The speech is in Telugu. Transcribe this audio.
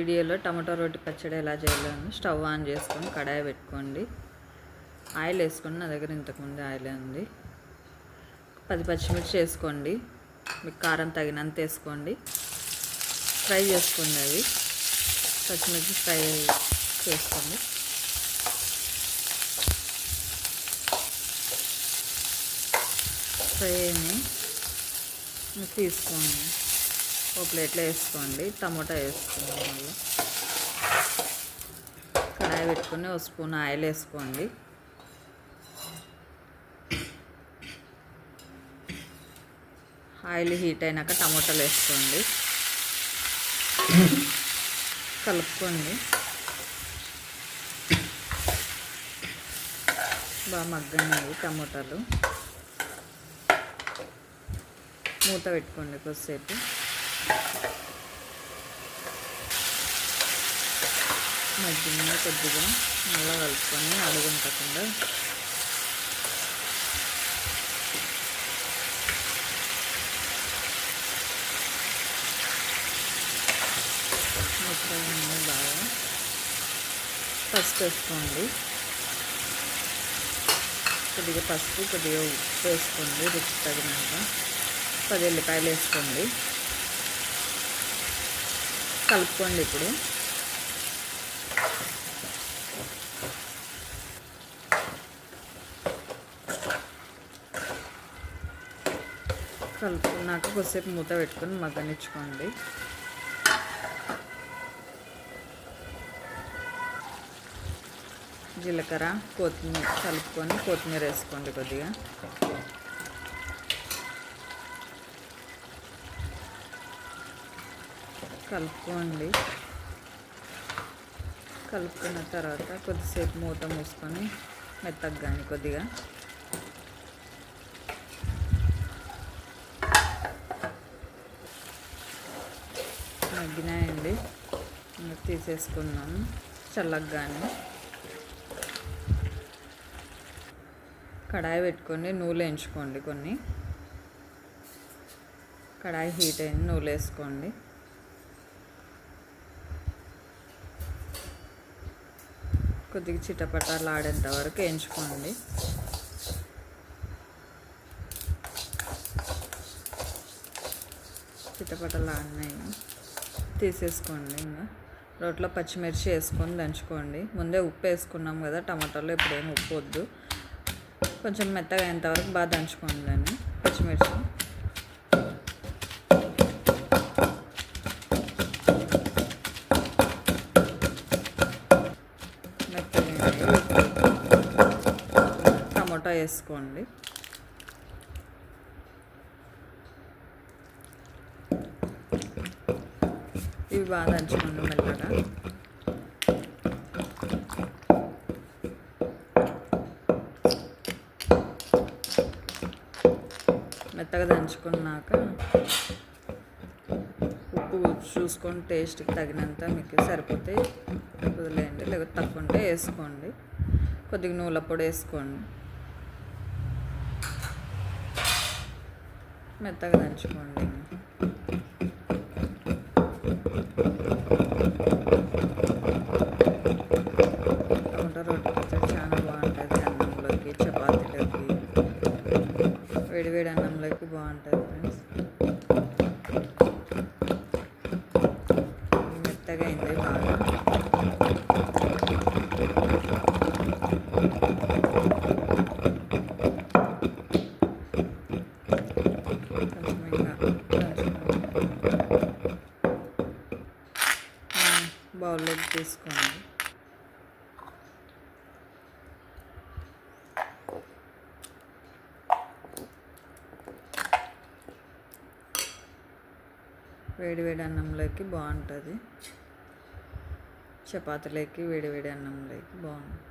వీడియోలో టమాటో రోటి పచ్చడి ఎలా చేయలేము స్టవ్ ఆన్ చేసుకొని కడాయి పెట్టుకోండి. ఆయిల్ వేసుకొని నా దగ్గర ఇంతకుముందు ఆయిల్ ఉంది. పది పచ్చిమిర్చి వేసుకోండి. మీకు కారం తగినంత వేసుకోండి. ఫ్రై చేసుకోండి అవి. పచ్చిమిర్చి ఫ్రై చేసుకోండి. ఫ్రై అయినాయి. తీసుకోండి. ఒక ప్లేట్లో వేసుకోండి. టమోటా వేసుకోండి మళ్ళీ. కడాయి పెట్టుకుని ఒక స్పూన్ ఆయిల్ వేసుకోండి. ఆయిల్ హీట్ అయినాక టమోటాలు వేసుకోండి. కలుపుకోండి. బాగా మగ్గనివి టమోటాలు. మూత పెట్టుకోండి కొద్దిసేపు. మధ్యలో కొద్దిగా అలా కలుపుకొని అడుగుంటకుండా మొత్తం బాగా పసుపు వేసుకోండి కొద్దిగా పసుపు కొద్దిగా ఉప్పు వేసుకోండి రుచి తగినంత. పది ఎల్లిపాయలు వేసుకోండి. కలుపుకోండి ఇప్పుడు. కలుపుకున్నాక కొద్దిసేపు మూత పెట్టుకొని మగ్గనిచ్చుకోండి. జీలకర్ర కొత్తిమీర కలుపుకొని కొత్తిమీర వేసుకోండి కొద్దిగా. కలుపుకోండి. కలుపుకున్న తర్వాత కొద్దిసేపు మూత మూసుకొని మెత్తగా కానీ కొద్దిగా. మగ్గినాయండి తీసేసుకున్నాము చల్లగానే కడాయి పెట్టుకొని నూనె ఎంచుకోండి కొన్ని. కడాయి హీట్ అయింది నూనె వేసుకోండి. కొద్దిగా చిటపటాలు ఆడేంత వరకు వేయించుకోండి చిటపటలు ఆడినాయి. తీసేసుకోండి ఇంకా. రోట్లో పచ్చిమిర్చి వేసుకొని దంచుకోండి. ముందే ఉప్పు వేసుకున్నాం కదా టమాటాలో ఇప్పుడు ఉప్పు వద్దు. కొంచెం మెత్తగా అయినంతవరకు బాగా దంచుకోండి దాన్ని పచ్చిమిర్చి. టమాటా వేసుకోండి. ఇవి బాగా దంచుకోండి మెల్లగా. మెత్తగా దంచుకున్నాక ఉప్పు చూసుకొని టేస్ట్కి తగినంత మీకు సరిపోతే వదిలేయండి లేకపోతే తక్కువ ఉంటే వేసుకోండి. కొద్దిగా నూనె పొడి వేసుకోండి. మెత్తగా దంచుకోండి. వంట రోటి పచ్చడి చాలా బాగుంటుంది అన్నంలోకి చపాతీలోకి వేడి వేడి అన్నంలోకి బాగుంటుంది ఫ్రెండ్స్ మెత్తగా అయింది బాగా బౌల్లోకి తీసుకోండి వేడి వేడి అన్నంలోకి బాగుంటుంది. చపాతీలోకి వేడి వేడి అన్నంలోకి బాగుంటుంది.